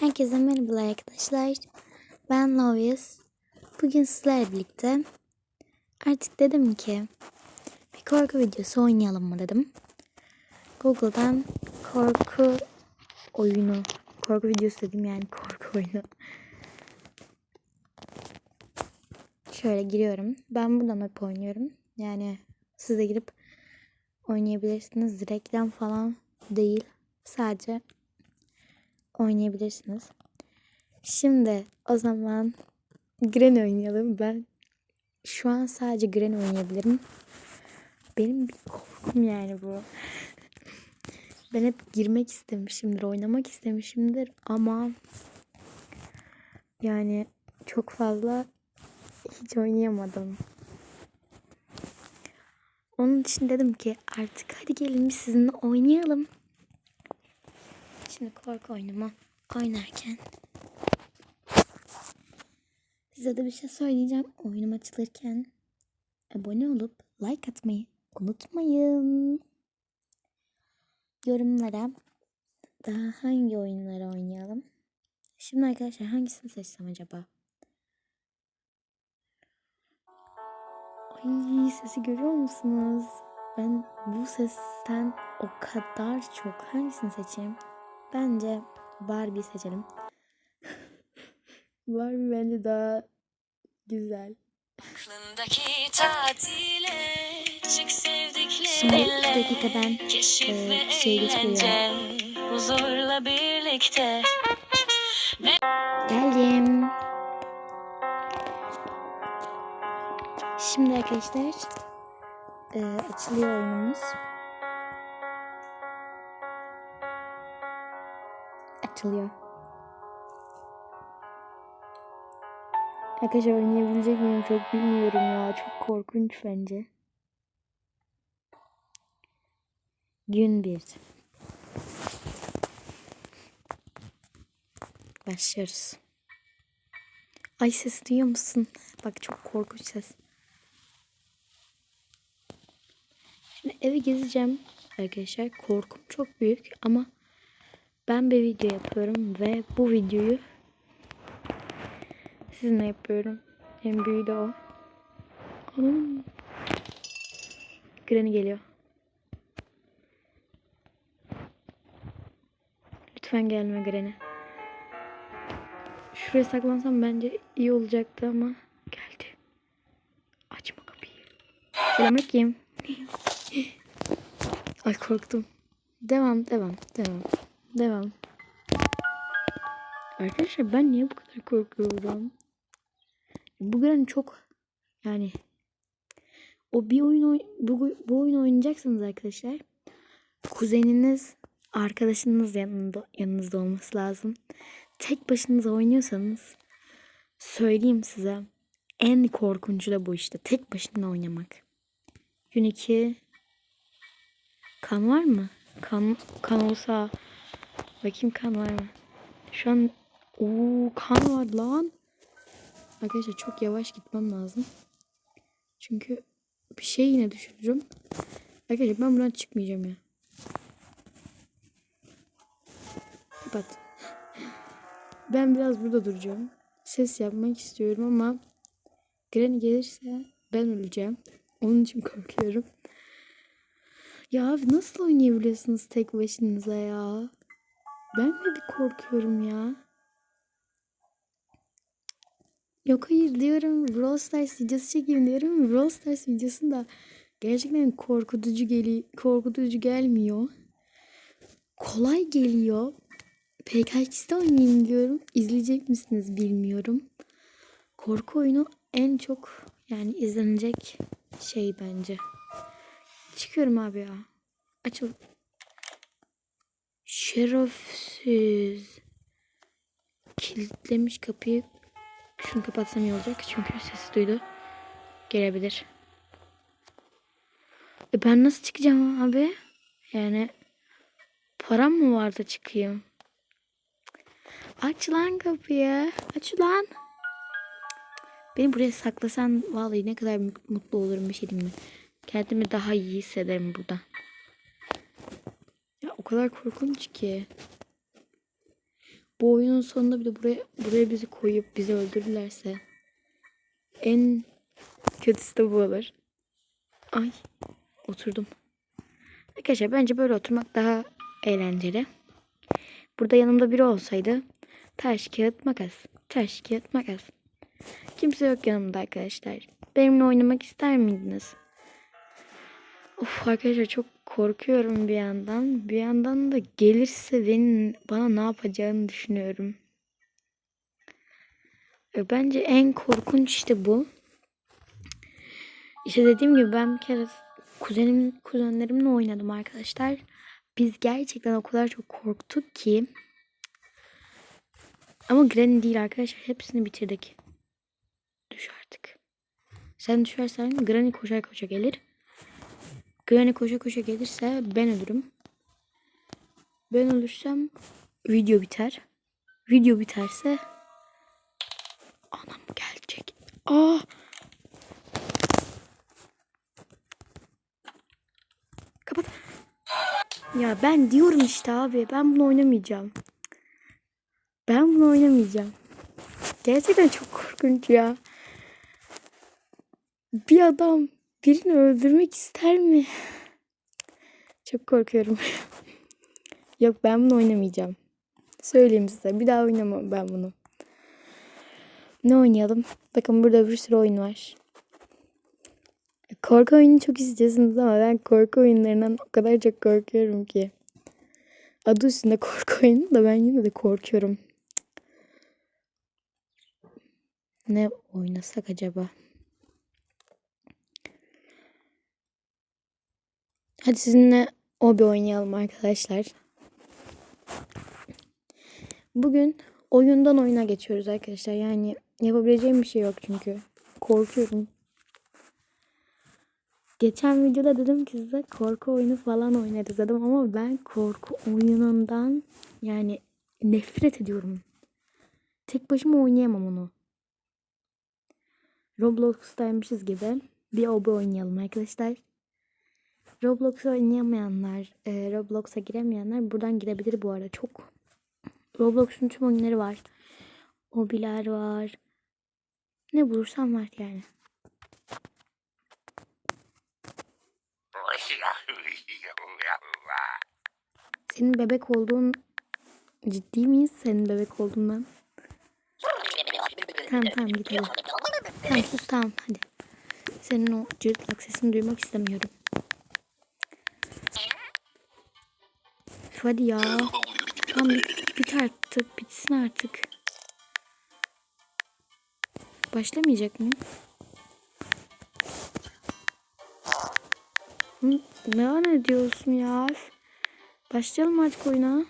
Herkese merhabalar arkadaşlar. Ben Lovis. Bugün sizlerle birlikte artık dedim ki bir korku videosu oynayalım mı dedim. Google'dan korku oyunu, korku videosu dedim yani korku oyunu. Şöyle giriyorum. Ben buradan hep oynuyorum. Yani siz de girip oynayabilirsiniz. Reklam falan değil. Sadece oynayabilirsiniz. Şimdi o zaman Gren oynayalım. Ben şu an sadece Gren oynayabilirim. Benim bir korkum yani bu. Ben hep girmek istemişimdir, oynamak istemişimdir ama yani çok fazla hiç oynayamadım. Onun için dedim ki artık hadi gelin biz sizinle oynayalım. Şimdi korku oyunuma oynarken size de bir şey söyleyeceğim. Oyunum açılırken abone olup like atmayı unutmayın. Yorumlara daha hangi oyunları oynayalım? Şimdi arkadaşlar hangisini seçsem acaba? Ay sesi görüyor musunuz? Ben bu sesten o kadar çok hangisini seçeyim? Bence Barbie seçelim. Barbie bence daha güzel. Aklındaki tatile çık Şimdi bir sevdiklerinle dakika ben Keşif e, ve şey eğlence Huzurla birlikte Geldim. Şimdi arkadaşlar e, açılıyor oyunumuz. Açılıyor. Arkadaşlar oynayabilecek miyim çok bilmiyorum ya. Çok korkunç bence. Gün bir. Başlıyoruz. Ay ses duyuyor musun? Bak çok korkunç ses. Şimdi evi gezeceğim arkadaşlar. Korkum çok büyük ama ben bir video yapıyorum ve bu videoyu sizinle yapıyorum. En büyüğü de o. Anam. Granny geliyor. Lütfen gelme Granny. Şuraya saklansam bence iyi olacaktı ama geldi. Açma kapıyı. Selamünaleyküm. Ay korktum. Devam, devam, devam. Devam. Arkadaşlar ben niye bu kadar korkuyorum? Bu Granny çok yani o bir oyun oy- bu, bu oyunu oynayacaksınız arkadaşlar. Kuzeniniz, arkadaşınız yanında yanınızda olması lazım. Tek başınıza oynuyorsanız söyleyeyim size en korkuncu da bu işte. Tek başına oynamak. Gün 2 kan var mı? Kan kan olsa bakayım kan var mı? Şu an Oo, kan var lan. Arkadaşlar çok yavaş gitmem lazım. Çünkü bir şey yine düşürürüm. Arkadaşlar ben buradan çıkmayacağım ya. Kapat. Ben biraz burada duracağım. Ses yapmak istiyorum ama Granny gelirse ben öleceğim. Onun için korkuyorum. Ya abi nasıl oynayabiliyorsunuz tek başınıza ya? Ben mi bir korkuyorum ya? Yok hayır diyorum Brawl Stars videosu çekeyim diyorum. Brawl Stars videosunda gerçekten korkutucu geliyor, korkutucu gelmiyor. Kolay geliyor. PKX'de oynayayım diyorum. İzleyecek misiniz bilmiyorum. Korku oyunu en çok yani izlenecek şey bence. Çıkıyorum abi ya. Açıl. Şerefsiz. Kilitlemiş kapıyı. Şunu kapatsam iyi olacak. Çünkü sesi duydu. Gelebilir. E ben nasıl çıkacağım abi? Yani param mı var da çıkayım? Aç lan kapıyı. Aç lan. Beni buraya saklasan vallahi ne kadar mutlu olurum bir şey diyeyim mi? Kendimi daha iyi hissederim burada. Kadar korkunç ki. Bu oyunun sonunda bir de buraya, buraya bizi koyup bizi öldürürlerse en kötüsü de bu olur. Ay oturdum. Arkadaşlar bence böyle oturmak daha eğlenceli. Burada yanımda biri olsaydı taş kağıt makas. Taş kağıt makas. Kimse yok yanımda arkadaşlar. Benimle oynamak ister miydiniz? Of arkadaşlar çok korkuyorum bir yandan. Bir yandan da gelirse benim bana ne yapacağını düşünüyorum. E, Bence en korkunç işte bu. İşte dediğim gibi ben bir kere kuzenim, kuzenlerimle oynadım arkadaşlar. Biz gerçekten o kadar çok korktuk ki. Ama Granny değil arkadaşlar. Hepsini bitirdik. Düş artık. Sen düşersen Granny koşa koşa gelir. Granny koşa koşa gelirse ben ölürüm. Ben ölürsem video biter. Video biterse anam gelecek. Aa! Kapat. Ya ben diyorum işte abi ben bunu oynamayacağım. Ben bunu oynamayacağım. Gerçekten çok korkunç ya. Bir adam birini öldürmek ister mi? Çok korkuyorum. Yok ben bunu oynamayacağım. Söyleyeyim size. Bir daha oynamam ben bunu. Ne oynayalım? Bakın burada bir sürü oyun var. Korku oyunu çok istiyorsunuz ama ben korku oyunlarından o kadar çok korkuyorum ki. Adı üstünde korku oyunu da ben yine de korkuyorum. Ne oynasak acaba? Hadi sizinle o bir oynayalım arkadaşlar. Bugün oyundan oyuna geçiyoruz arkadaşlar. Yani yapabileceğim bir şey yok çünkü. Korkuyorum. Geçen videoda dedim ki size korku oyunu falan oynarız dedim ama ben korku oyunundan yani nefret ediyorum. Tek başıma oynayamam onu. Roblox'taymışız gibi bir oba oynayalım arkadaşlar. Roblox oynayamayanlar, e, Roblox'a giremeyenler buradan girebilir bu arada. Çok Roblox'un tüm oyunları var. Hobiler var. Ne bulursam var yani. Senin bebek olduğun ciddi miyiz? Senin bebek olduğundan. Tamam tamam gidelim. Tamam sus tamam hadi. Senin o cırtlak sesini duymak istemiyorum. Üf, Hadi ya. Tamam bit, bit artık. Bitsin artık. Başlamayacak mı? Ne an ediyorsun ya? Üf. Başlayalım artık oyuna.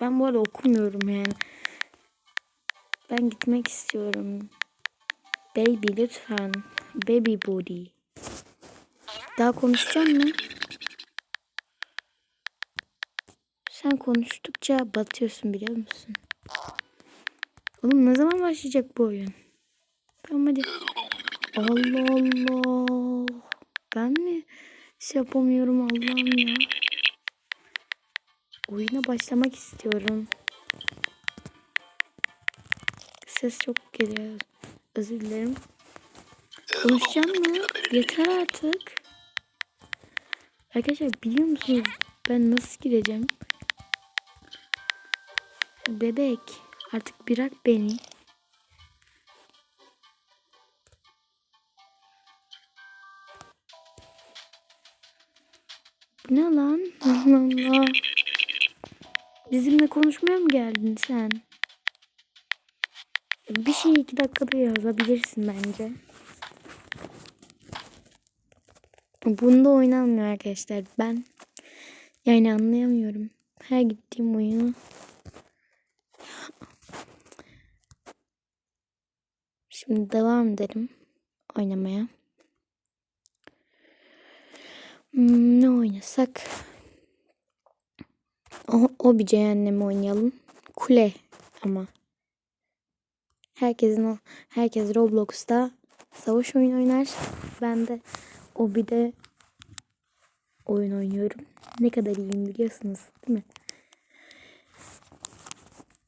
Ben bu arada okumuyorum yani. Ben gitmek istiyorum. Baby lütfen. Baby body. Daha konuşacak mı? Sen konuştukça batıyorsun biliyor musun? Oğlum ne zaman başlayacak bu oyun? Tamam hadi. Allah Allah. Ben mi şey yapamıyorum Allah'ım ya. Oyuna başlamak istiyorum. Ses çok geliyor. Özür dilerim. Konuşacağım mı? Yeter artık. Arkadaşlar biliyor musunuz ben nasıl gireceğim? Bebek artık bırak beni. Bu ne lan? Allah Allah. Bizimle konuşmaya mı geldin sen? Bir şey iki dakikada yazabilirsin bence. Bunda oynanmıyor arkadaşlar. Ben yani anlayamıyorum. Her gittiğim oyunu Şimdi devam edelim oynamaya. Hmm, ne oynasak? O, o bir cehennemi oynayalım. Kule ama. Herkesin herkes Roblox'ta savaş oyunu oynar. Ben de o bir de oyun oynuyorum. Ne kadar iyiyim biliyorsunuz değil mi?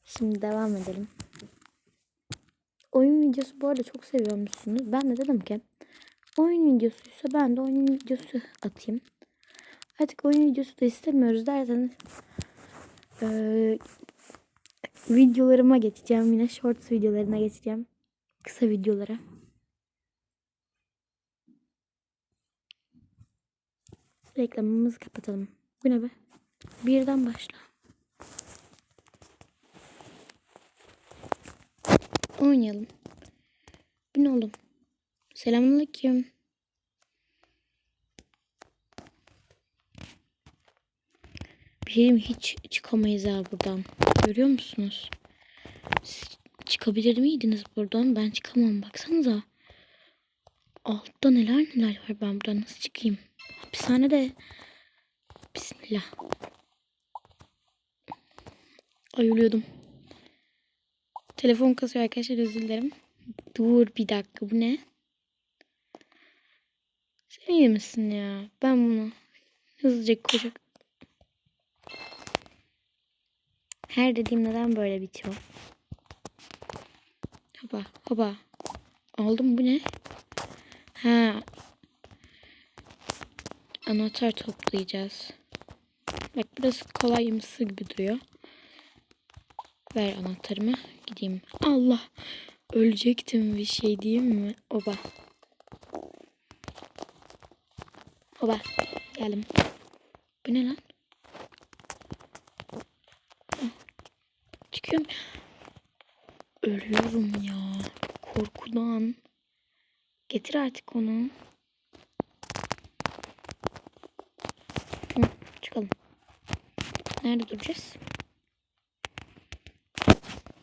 Şimdi devam edelim. Oyun videosu bu arada çok seviyormuşsunuz. Ben de dedim ki oyun videosuysa ben de oyun videosu atayım. Artık oyun videosu da istemiyoruz derseniz eee, videolarıma geçeceğim. Yine shorts videolarına geçeceğim. Kısa videolara. Reklamımızı kapatalım. Bu ne be? Birden başla. Oynayalım. Bu ne oğlum? Selamünaleyküm. Bir şey mi? hiç çıkamayız ha buradan. Görüyor musunuz? Siz çıkabilir miydiniz buradan? Ben çıkamam. Baksanıza. Altta neler neler var. Ben buradan nasıl çıkayım? Hapishanede. Bismillah. Ay ölüyordum. Telefon kasıyor arkadaşlar özür dilerim. Dur bir dakika bu ne? Sen iyi misin ya? Ben bunu hızlıca koşak. Her dediğim neden böyle bitiyor? Hopa hopa. Aldım bu ne? Ha. Anahtar toplayacağız. Bak burası kolayımsı gibi duruyor. Ver anahtarımı. Gideyim. Allah. Ölecektim bir şey diyeyim mi? Oba. Oba. Geldim. Bu ne lan? Çıkıyorum. Ölüyorum ya. Korkudan. Getir artık onu. Hı, çıkalım. Nerede duracağız?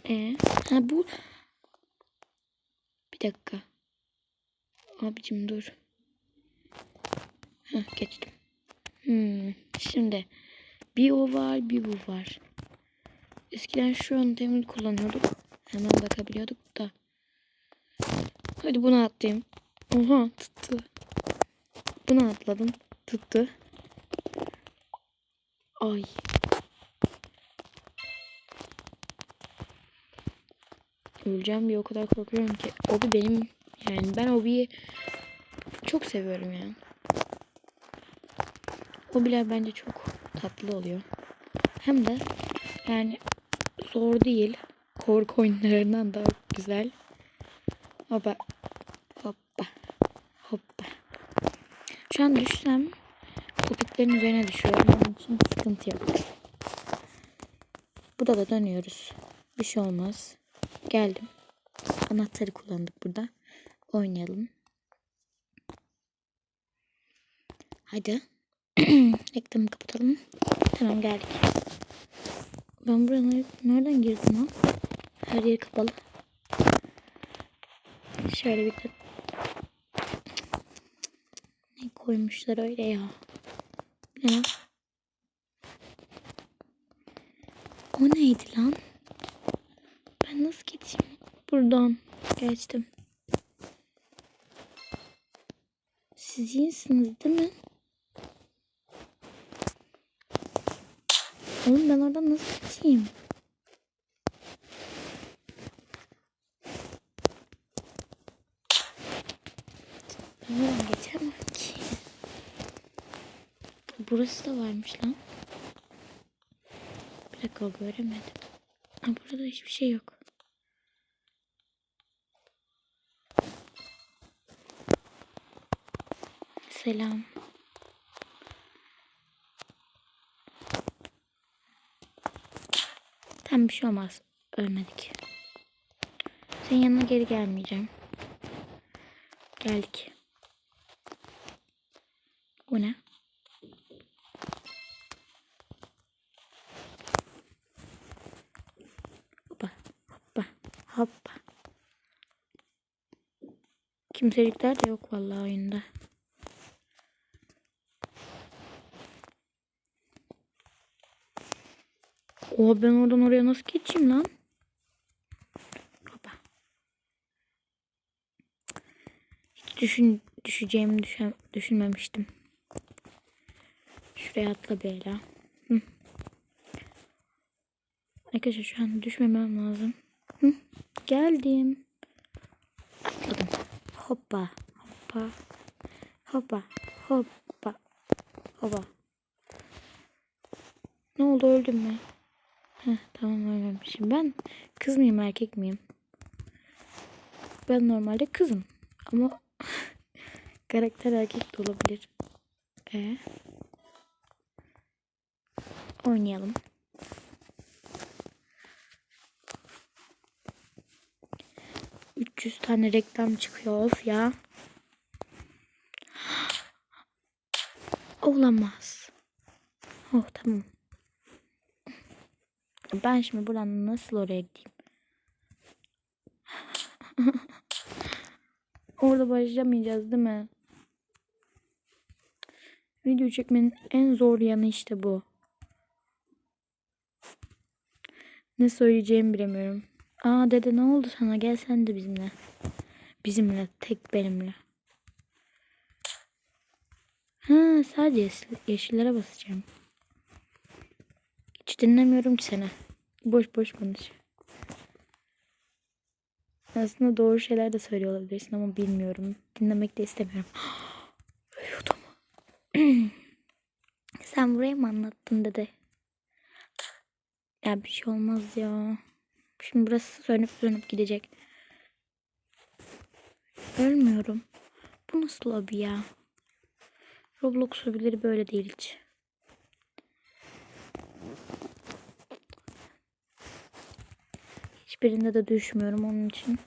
Ee, ha bu. Bir dakika. Abicim dur. Heh, geçtim. Hmm, şimdi bir o var bir bu var. Eskiden şu yöntemi kullanıyorduk. Hemen bakabiliyorduk da. Hadi bunu atlayayım. Oha tuttu. Bunu atladım. Tuttu. Ay. Öleceğim bir o kadar korkuyorum ki. Obi benim yani ben Obi'yi çok seviyorum yani. Obi'ler bence çok tatlı oluyor. Hem de yani zor değil. Korku oyunlarından daha güzel. Hoppa. Hoppa. Hoppa. Şu an düşsem köpeklerin üzerine düşüyorum. Onun için sıkıntı yok. Burada da dönüyoruz. Bir şey olmaz. Geldim. Anahtarı kullandık burada. Oynayalım. Hadi. Reklamı kapatalım. Tamam geldik. Ben buraya ner- nereden girdim lan? Her yer kapalı. Şöyle bir. Ne koymuşlar öyle ya. Ne? O neydi lan? Buradan geçtim. Siz iyisiniz değil mi? Oğlum ben oradan nasıl geçeyim? Ben geçemem ki. Burası da varmış lan. Bir dakika göremedim. Ha, burada hiçbir şey yok. Selam. Tam bir şey olmaz. Ölmedik. Senin yanına geri gelmeyeceğim. Geldik. Bu ne? Hoppa, hoppa, hoppa. Kimselikler de yok vallahi oyunda. Oha ben oradan oraya nasıl geçeyim lan? Hoppa. Hiç düşün, düşeceğimi düşen, düşünmemiştim. Şuraya atla bir Ela. Hı. Arkadaşlar şu an düşmemem lazım. Hı. Geldim. Atladım. Hoppa. Hoppa. Hoppa. Hoppa. Hoppa. Ne oldu öldüm mü? Heh, tamam ölmemişim. Ben kız mıyım erkek miyim? Ben normalde kızım. Ama karakter erkek de olabilir. E Oynayalım. ...300 tane reklam çıkıyor of ya. Olamaz. Oh tamam. Ben şimdi buradan nasıl oraya gideyim? Orada başlamayacağız değil mi? Video çekmenin en zor yanı işte bu. Ne söyleyeceğimi bilemiyorum. Aa dede ne oldu sana? Gel sen de bizimle. Bizimle. Tek benimle. Ha sadece yeşil- yeşillere basacağım. Hiç dinlemiyorum ki seni. Boş boş konuş. Aslında doğru şeyler de söylüyor olabilirsin ama bilmiyorum. Dinlemek de istemiyorum. Ölüyordum. Sen buraya mı anlattın dede? Ya bir şey olmaz ya. Şimdi burası sönüp sönüp gidecek. Ölmüyorum. Bu nasıl lobi ya? Roblox lobileri böyle değil hiç. Hiçbirinde de düşmüyorum onun için.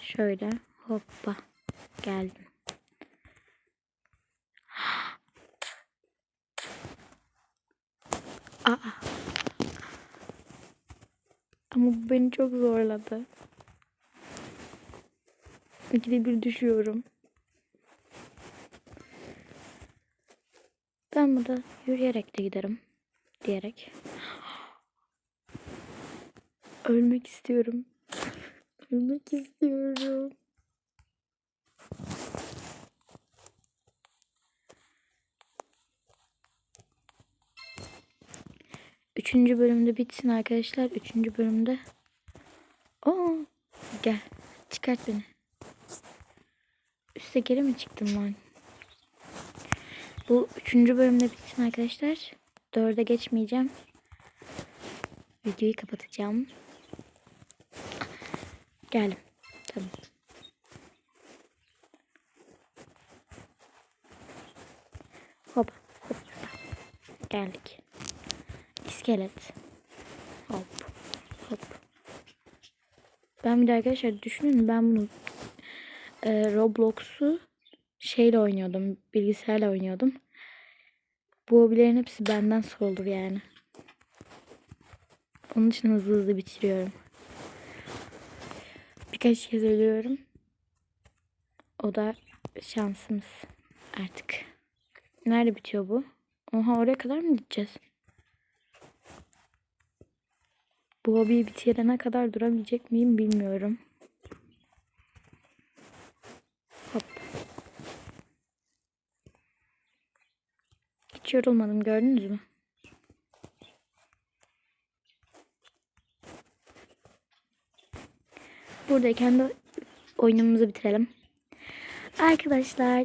Şöyle hoppa geldim. Aa. Ama bu beni çok zorladı. İkide bir düşüyorum. Ben burada yürüyerek de giderim. Diyerek. Ölmek istiyorum. Ölmek istiyorum. Üçüncü bölümde bitsin arkadaşlar. Üçüncü bölümde. Oo, gel. Çıkart beni. Üste geri mi çıktım ben? Bu üçüncü bölümde bitsin arkadaşlar. Dörde geçmeyeceğim. Videoyu kapatacağım. Geldim. Tamam. Hop. Hop. Geldik. İskelet. Hop. Hop. Ben bir de arkadaşlar düşünün ben bunu e, Roblox'u şeyle oynuyordum. Bilgisayarla oynuyordum. Bu hobilerin hepsi benden sorulur yani. Onun için hızlı hızlı bitiriyorum. Birkaç kez ölüyorum. O da şansımız artık. Nerede bitiyor bu? Oha oraya kadar mı gideceğiz? Bu hobiyi bitirene kadar durabilecek miyim bilmiyorum. Hop. Hiç yorulmadım gördünüz mü? Buradayken de oyunumuzu bitirelim. Arkadaşlar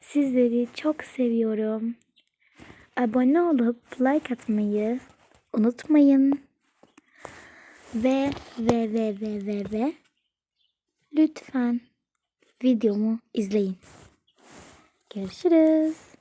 sizleri çok seviyorum. Abone olup like atmayı unutmayın. Ve ve ve ve ve ve lütfen videomu izleyin. Görüşürüz.